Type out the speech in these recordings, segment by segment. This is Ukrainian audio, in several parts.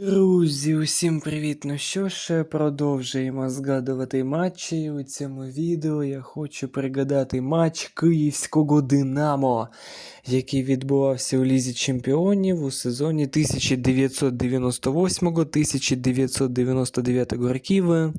Друзі, усім привіт! Ну що ж, продовжуємо згадувати матчі. У цьому відео я хочу пригадати матч Київського Динамо, який відбувався у Лізі Чемпіонів у сезоні 1998-1999 років.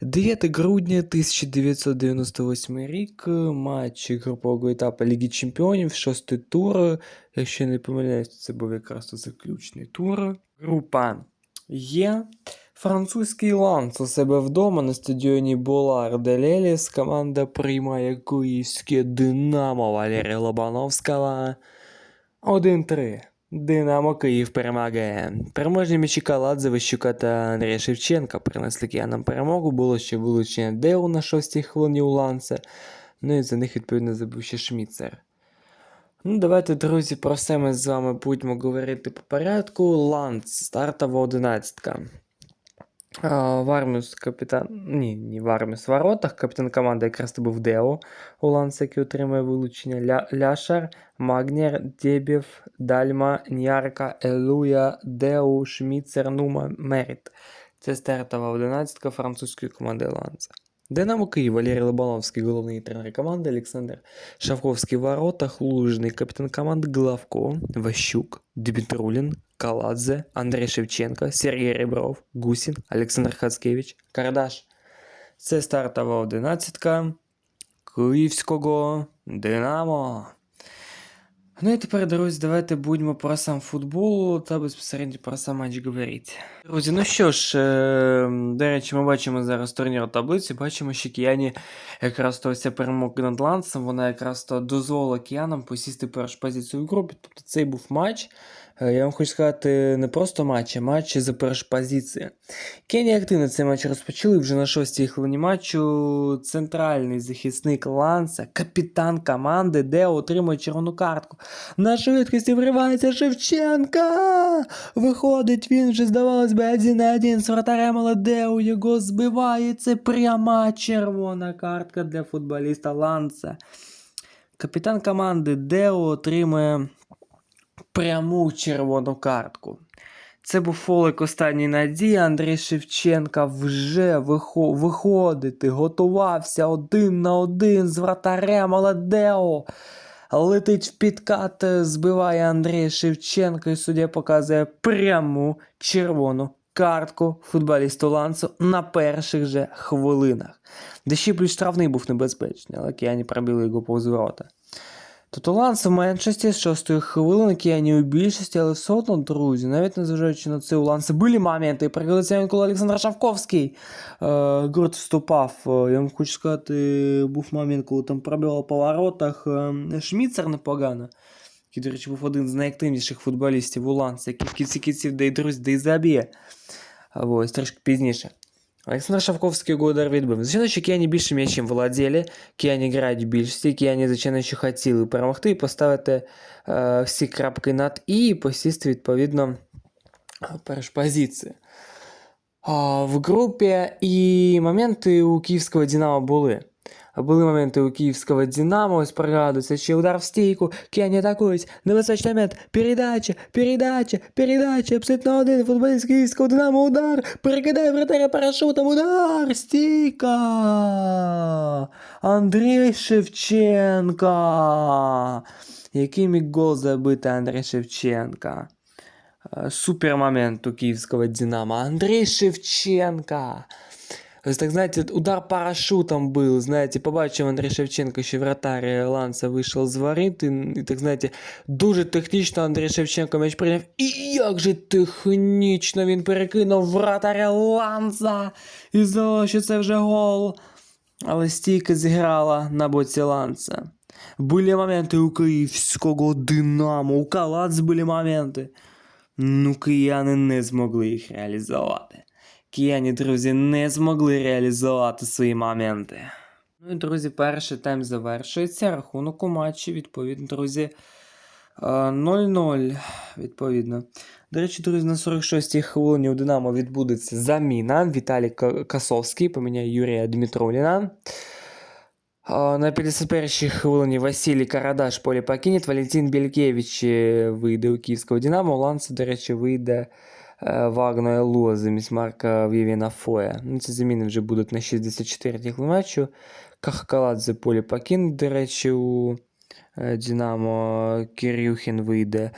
9 грудня 1998 рік, матч групового етапу Ліги Чемпіонів, шостий тур. Якщо не помиляюсь, це був якраз заключний тур. Група Є. Французький ланц у себе вдома на стадіоні Болар де Леліс. Команда приймає київське Динамо Валерія Лобановського. 1-3. Динамо Київ перемагає. Переможні м'ячі Каладзе, Вищука та Андрія Шевченка принесли киянам перемогу. Було ще вилучення Деу на 6-й хвилині у Ланце. Ну і за них, відповідно, забув ще Шміцер. Ну, давайте, друзі, про все ми з вами будемо говорити по порядку. Ланц, стартова одинадцятка. А, Варміус капітан. Ні, ні, Варміус в воротах. Капітан команди якраз то був Део у Ланц, який отримує вилучення. Ля... Ляшар, Магнєр, Дєбєв, Дальма, Нярка, Елуя, Деу, Шміцер, Нума, Меріт. Це стартова одинадцятка французької команди Ланца. Динамо Київ, Валерій Лобановський, головний тренер команди, Олександр Шавковський в воротах, капітан команд Главко, Ващук, Дмитрулін, Каладзе, Андрій Шевченко, Сергій Ребров, Гусін, Олександр Хацкевич, Кардаш. Це стартова одинадцятка Київського Динамо. Ну і тепер, друзі, давайте будемо про сам футбол та безпосередньо про сам матч говорити. Друзі, ну що ж, е, до речі, ми бачимо зараз турнір таблиці, бачимо, що кияні якраз то ця над Лансом, вона якраз то дозволила киянам посісти першу позицію в групі. Тобто цей був матч. Е, Я вам хочу сказати, не просто матч, а матч за першу позицію. Кені активно цей матч розпочали вже на шостій хвилині матчу. Центральний захисник Ланса, капітан команди, де отримує червону картку. На швидкості вривається Шевченка. Виходить він вже, здавалось би, один на один з вратарем, але Део його збиває. Це пряма червона картка для футболіста Ланса. Капітан команди Део отримує пряму червону картку. Це був фолик останній надії. Андрій Шевченка вже виходити, готувався один на один з вратарем, але Део летить в підкат, збиває Андрія Шевченка і суддя показує пряму червону картку футболісту Лансу на перших же хвилинах. Де ще плюс штрафний був небезпечний, але кияні пробили його повз ворота. Тобто Ланс в меншості з шостої хвилини, Кіані у більшості, але все одно, друзі, навіть незважаючи на це, у Ланса були моменти. Пригодиться він, коли Олександр Шавковський е, гурт вступав. Е, Я вам хочу сказати, був момент, коли там пробивав по воротах е, Шміцер непогано. Який, до речі, був один з найактивніших футболістів у Ланса, який в кінці кінців, де й друзі, де й заб'є. Ось, трошки пізніше. Олександр Шавковський удар відбив. Звичайно, що Кіані більше м'ячем володіли, Кіані грають в більшості, Кіані, звичайно, що хотіли перемогти і поставити е, всі крапки над і і посісти, відповідно, перш позиції. А, в групі і моменти у київського Динамо були. Були моменти у київського Динамо, ось пригадується, ще удар в стійку, Кіані атакують, небезпечний момент, передача, передача, передача, абсолютно один, футболіст київського Динамо, удар, перекидає вратаря парашутом, удар, стійка, Андрій Шевченка, який міг гол забити Андрій Шевченка. Е, Супер момент у київського Динамо, Андрій Шевченка. Ось так, знаєте, удар парашутом був, знаєте, побачив Андрій Шевченко, що вратар Ланса вийшов з воріт, і, і так, знаєте, дуже технічно Андрій Шевченко м'яч прийняв. І як же технічно він перекинув вратаря Ланса. І здалося, що це вже гол. Але стійка зіграла на боці Ланса. Були моменти у київського Динамо, у Калац були моменти. Ну, кияни не змогли їх реалізувати. Кияні, друзі, не змогли реалізувати свої моменти. Ну і, друзі, перший тайм завершується. Рахунок у матчі, відповідно, друзі. е, 0-0, відповідно. До речі, друзі, на 46-й хвилині у Динамо відбудеться заміна. Віталій Ка- Касовський поміняє Юрія Дмитруліна. На 51-й хвилині Василій Карадаш поле покинет, Валентин Белькевич е, вийде у київського Динамо, Ланце, до речі, вийде е, Вагнера Луа замість Марка Вівіна Фоя. Ну, ці заміни вже будуть на 64 матчу. Кахкаладзе полі покинуть, до речі, у е, Динамо Кирюхін вийде.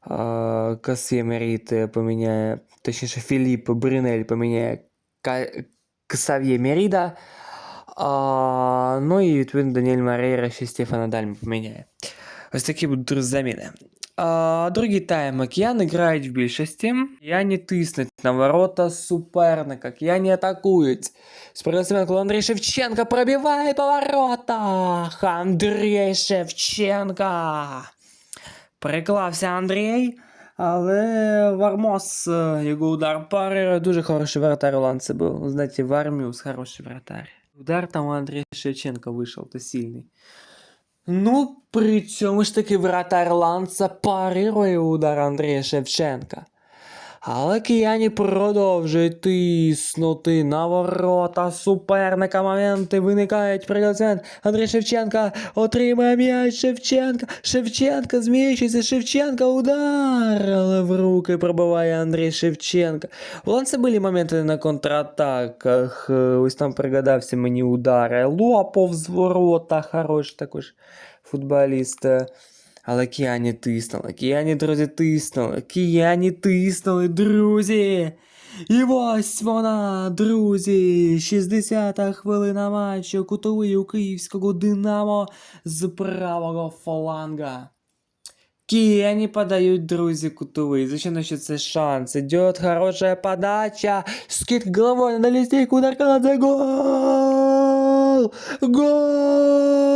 А, Касє Меріт поміняє, точніше, Філіп Бринель поміняє Ксав'є Меріда. А, ну і відповідно Даніель Марейра ще Стефана Дальма поміняє. Ось такі будуть заміни. А, другий тайм Океан грають в більшості. Кияні тиснуть на ворота суперника. Кияні атакують. Спросименко Андрій Шевченко пробиває по воротах. Андрій Шевченко. Приклався Андрій. Але Вармос, е, його удар пари, дуже хороший вратар у Ланце був. Знаєте, Варміус хороший вратар. Удар там у Андрія Шевченка вийшов, то сильний. Ну, при цьому ж таки вратар Ланца парирує удар Андрія Шевченка. Але кияні продовжують тиснути на ворота суперника. Моменти виникають прилетент. Андрій Шевченка отримає м'яч Шевченка. Шевченка зміщується. Шевченка удар. Але в руки пробиває Андрій Шевченка. У Ланца були моменти на контратаках. Ось там пригадався мені удари. Лопов з ворота. Хороший також футболіст. Але кияні тиснули, кияні, друзі, тиснули, кияні тиснули, друзі. І ось вона, друзі, 60-та хвилина матчу, кутовий у київського Динамо з правого фланга. Кияні подають, друзі, кутовий. Звичайно, що це шанс. Идет хорошая подача. Скид головой на листейку удар Канадзе. Гол! Гол!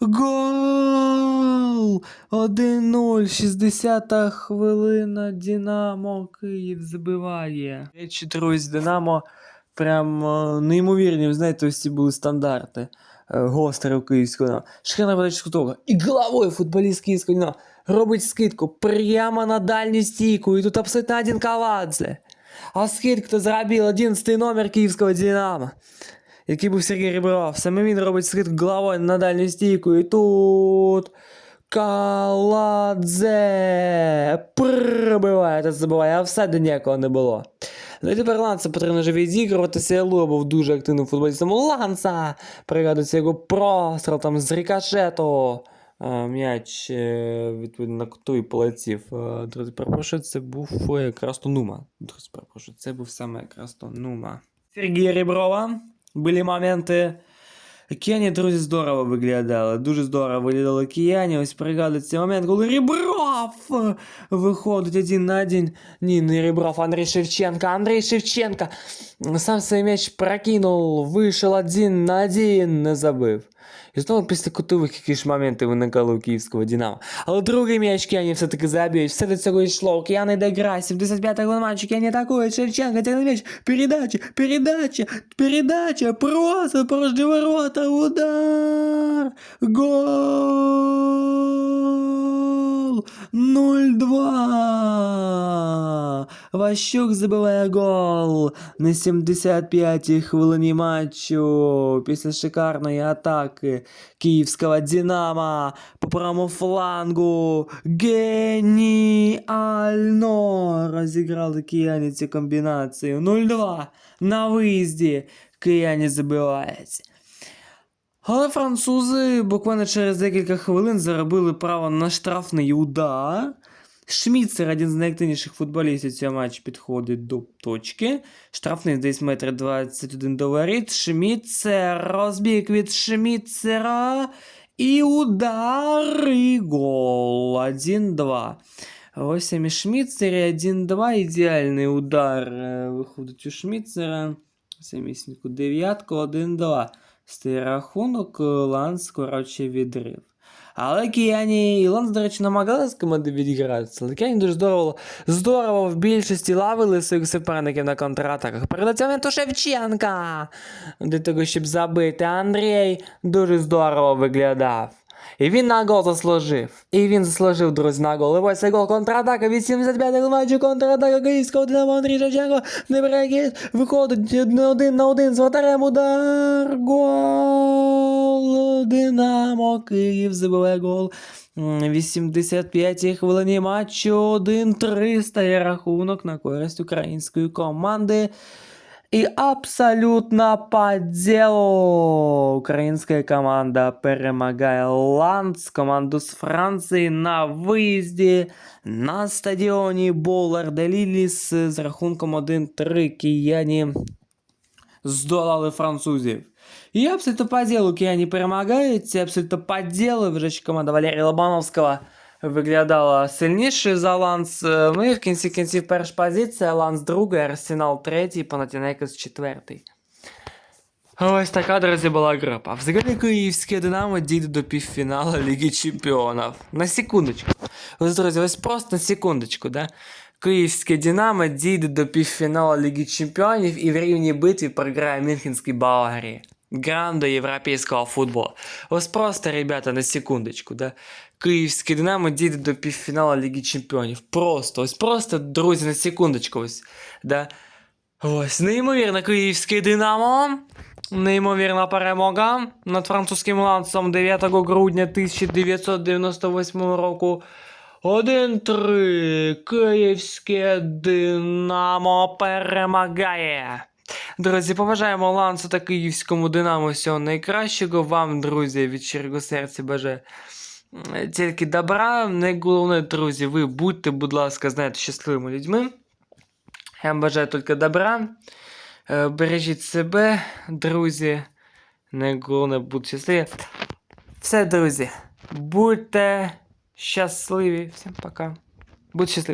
Гол! 1-0, 60-та хвилина. Динамо Київ забиває. Речі, друзі, Динамо прям е, неймовірні. Ви знаєте, ось ці були стандарти. Е, Гостре у київського Динамо. Шхена подача. І головою футболіст київського Динамо робить скидку прямо на дальню стійку. І тут абсолютно один Каладзе. А скидку зробив 11 номер київського Динамо. Який був Сергій Ребров. Саме він робить скидку головою на дальню стійку. І тут Каладзе пробиває та забиває, а все до ніякого не було. Ну і тепер Ланса потрібно вже відігруватися. Луа був дуже активним футболістом. Ланса пригадується його простріл там з рикошету. М'яч е, відповідно на кутовий полетів. Е, Друзі, перепрошую, це був якраз то Нума. Друзі, перепрошую, це був саме якраз то Нума. Сергія Реброва. Були моменти. Кіані, друзі, здорово виглядало. Дуже здорово виглядало Кіані. Ось пригадується момент, коли Ребров виходить один на один. Ні, не Ребров, Андрій Шевченко. Андрій Шевченко сам свій м'яч прокинув, вийшов один на один, не забив. І знову після кутових якісь моменти виникали у київського Динамо. Але другий м'яч Кіані все-таки заб'ють. Все до цього йшло. Кіані йде гра, 75-й гол матчу, Кіані атакує, Шевченко тягне м'яч. Передача, передача, передача, просто порожні ворота, удар, гол, 0-2. Ващук забиває гол на 75-й хвилині матчу після шикарної атаки київського Динамо по правому флангу. Геніально розіграли кияні цю комбінацію. 0-2 на виїзді. Кияні забивають. Але французи буквально через декілька хвилин заробили право на штрафний удар. Шміцер, один з найактивніших футболістів цього матчу, підходить до точки. Штрафний десь метр 21 до воріт. Шміцер, розбіг від Шміцера. І удар, і гол. 1-2. Ось саме Шміцері 1-2. Ідеальний удар е, виходить у Шміцера. Самісіньку дев'ятку, 1-2. Стає рахунок, е, Ланс, коротше, відрив. Але Кіані і Лонс, до речі, намагалися команди відігратися. Але Кіані дуже здорово, здорово в більшості лавили своїх суперників на контратаках. Перед цим то Шевченка. Для того, щоб забити. Андрій дуже здорово виглядав. І він на гол заслужив. І він заслужив, друзі, на гол. Ось гол контратака, 85 матчу, контратака київського Динамо Андрій Шевченко. Не перекид, виходить один на один з вратарем удар. Гол. Динамо Київ забиває гол. М, 85 хвилині матчу 1-3 стає рахунок на користь української команди. І абсолютно по делу українська команда перемагає Ланц, команду з Франції на виїзді на стадіоні Боулер де Ліліс з рахунком 1-3 кияні здолали французів. І абсолютно по делу кияні перемагають, і абсолютно по делу вже ж команда Валерія Лобановського Виглядала сильніше за Ланс. Е, Ну і в кінці кінців перша позиція, Ланс другий, Арсенал третій, Панатінайкос четвертий. Ось така, друзі, була група. Взагалі київське Динамо дійде до півфіналу Ліги Чемпіонів. На секундочку. Ось, друзі, ось просто на секундочку, да? Київське Динамо дійде до півфіналу Ліги Чемпіонів і в рівній битві програє Мюнхенській Баварії. Гранду європейського футболу. Ось просто, ребята, на секундочку, да? Київське Динамо дійде до півфіналу Ліги Чемпіонів. Просто, ось просто, друзі, на секундочку, ось, да? Ось, неймовірно, київське Динамо. Неймовірна перемога над французьким ланцем 9 грудня 1998 року. 1-3. Київське Динамо перемагає. Друзі, побажаємо лансу та київському Динамо всього найкращого. Вам, друзі, від щирого серця бажаю тільки добра. Найголовніше, друзі, ви будьте, будь ласка, знаєте, щасливими людьми. Я вам бажаю тільки добра. Е, Бережіть себе, друзі. Найголовніше, будьте щасливі. Все, друзі. Будьте щасливі. Всім пока. Будьте щасливі.